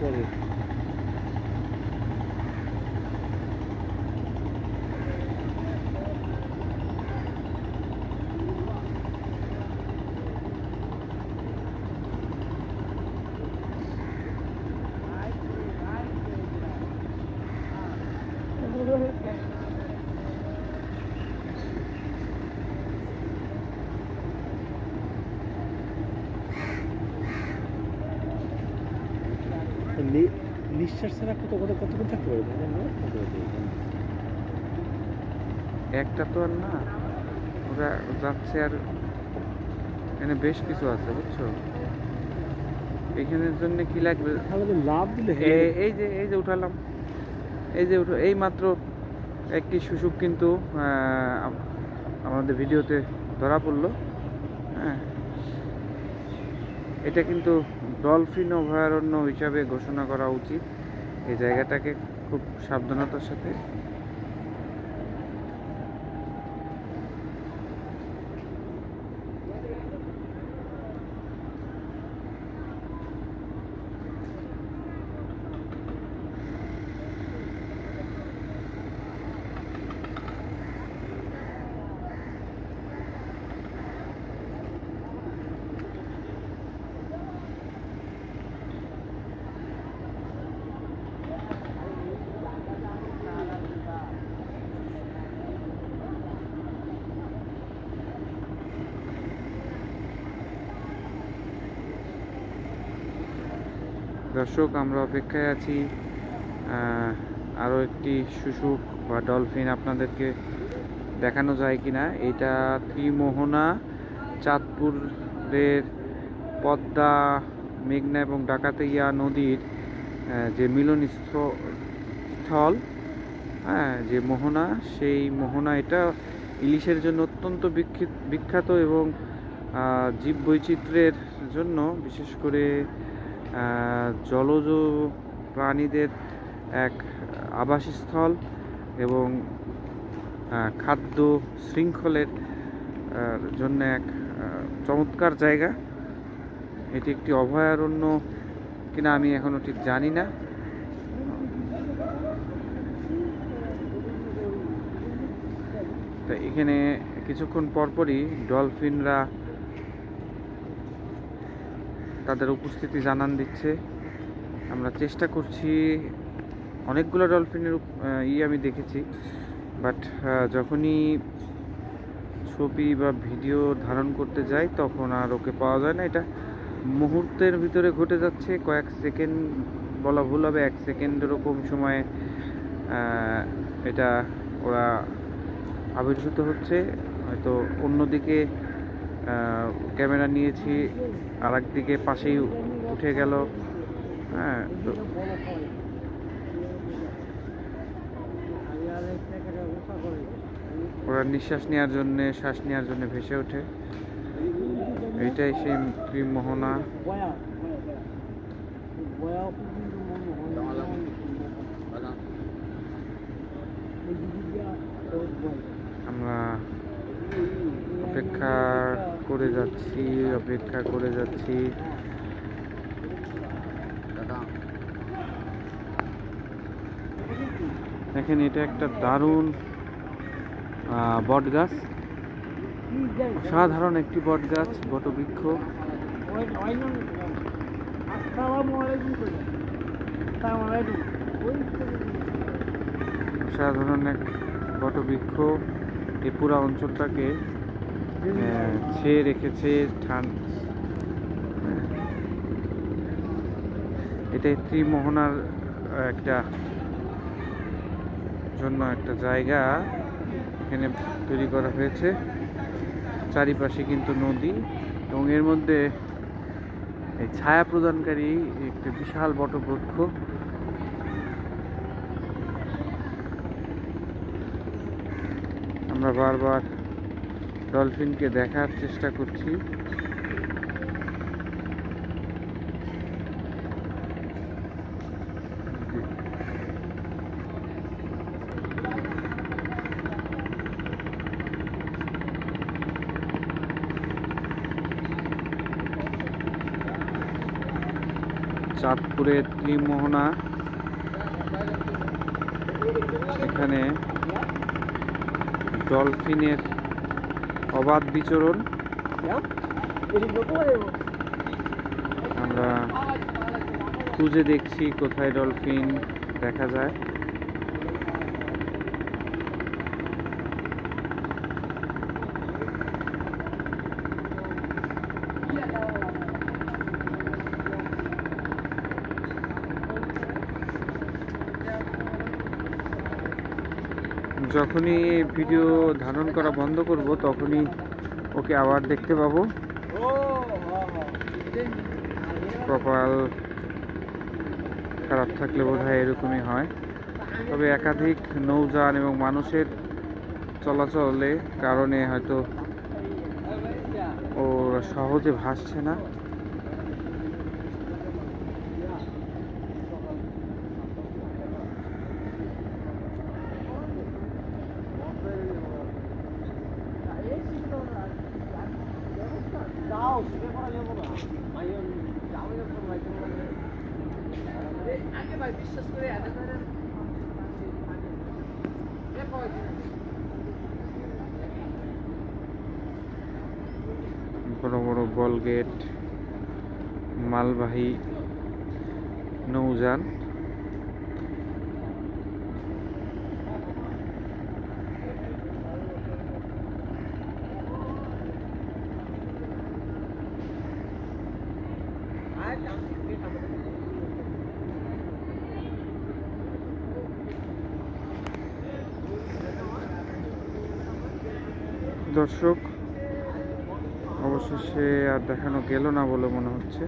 পরে নি- নিঃশ্বাস ছাড়া কত কত কতক্ষণ থাকতে পারে তাই না? একটা তো আর না। ওরা যাচ্ছে আর এখানে বেশ কিছু আছে বুঝছ? এখানের জন্য কি লাগবে? লাভ দিলে এই যে এই যে উঠালাম। এই যে উঠো এই মাত্র একটি শুশুক কিন্তু আমাদের ভিডিওতে ধরা পড়ল। হ্যাঁ। এটা কিন্তু ডলফিন অভয়ারণ্য হিসাবে ঘোষণা করা উচিত। এই জায়গাটাকে খুব সাবধানতার সাথে দর্শক আমরা অপেক্ষায় আছি আরও একটি শুশুক বা ডলফিন আপনাদেরকে দেখানো যায় কিনা। এটা ত্রিমোহনা চাঁদপুরের পদ্মা মেঘনা এবং ডাকাতিয়া নদীর যে মিলন স্থল হ্যাঁ যে মোহনা সেই মোহনা এটা ইলিশের জন্য অত্যন্ত বিখ্যাত এবং আহ, জীববৈচিত্র্যের জন্য বিশেষ করে জলজ প্রাণীদের এক আবাসস্থল এবং খাদ্য শৃঙ্খলের জন্য এক চমৎকার জায়গা। এটি একটি অভয়ারণ্য কিনা আমি এখনও ঠিক জানি না। তা এখানে কিছুক্ষণ পরপরই ডলফিনরা তাদের উপস্থিতি জানান দিচ্ছে। আমরা চেষ্টা করছি, অনেকগুলো ডলফিনের ই আমি দেখেছি। বাট যখনই ছবি বা ভিডিও ধারণ করতে যাই, তখন আর ওকে পাওয়া যায় না। এটা মুহূর্তের ভিতরে ঘটে যাচ্ছে। কয়েক সেকেন্ড বলা ভুল হবে, এক সেকেন্ডেরও কম সময়ে এটা ওরা আবির্ভূত হচ্ছে। হয়তো অন্যদিকে ক্যামেরা নিয়েছি আর একদিকে পাশেই উঠে গেল। হ্যাঁ ওরা নিঃশ্বাস নেওয়ার জন্য, শ্বাস নেওয়ার জন্য ভেসে ওঠে। এইটাই সেই ত্রিমোহনা। আমরা অপেক্ষা করে যাচ্ছি, অপেক্ষা করে যাচ্ছি। দেখেন, এটা একটা দারুণ বট গাছ সাধারণ একটি বট গাছ বটবৃক্ষ। সাধারণ এক বটবৃক্ষ। এই পুরো অঞ্চলটাকে ছেয়ে রেখেছে হ্যাঁ। এটাই ত্রিমোহনার একটা জন্য একটা জায়গা এখানে তৈরি করা হয়েছে চারিপাশে কিন্তু নদী এবং এর মধ্যে এই ছায়া প্রদানকারী একটি বিশাল বটবৃক্ষ আমরা বারবার ডলফিনকে দেখার চেষ্টা করছি। চাঁদপুরের ত্রিমোহনা। সেখানে ডলফিনের অবাধ বিচরণ। আমরা খুঁজে দেখছি কোথায় ডলফিন দেখা যায়। যখনই ভিডিও ধারণ করা বন্ধ করব, তখনই ওকে আবার দেখতে পাবো। কপাল খারাপ থাকলে বোধ হয় এরকমই হয়। তবে একাধিক নৌযান এবং মানুষের চলাচলে কারণে হয়তো ও সহজে ভাসছে না। বড় বড় বল গেট মালবাহী নৌযান। দর্শক অবশেষে আর দেখানো গেল না বলে মনে হচ্ছে।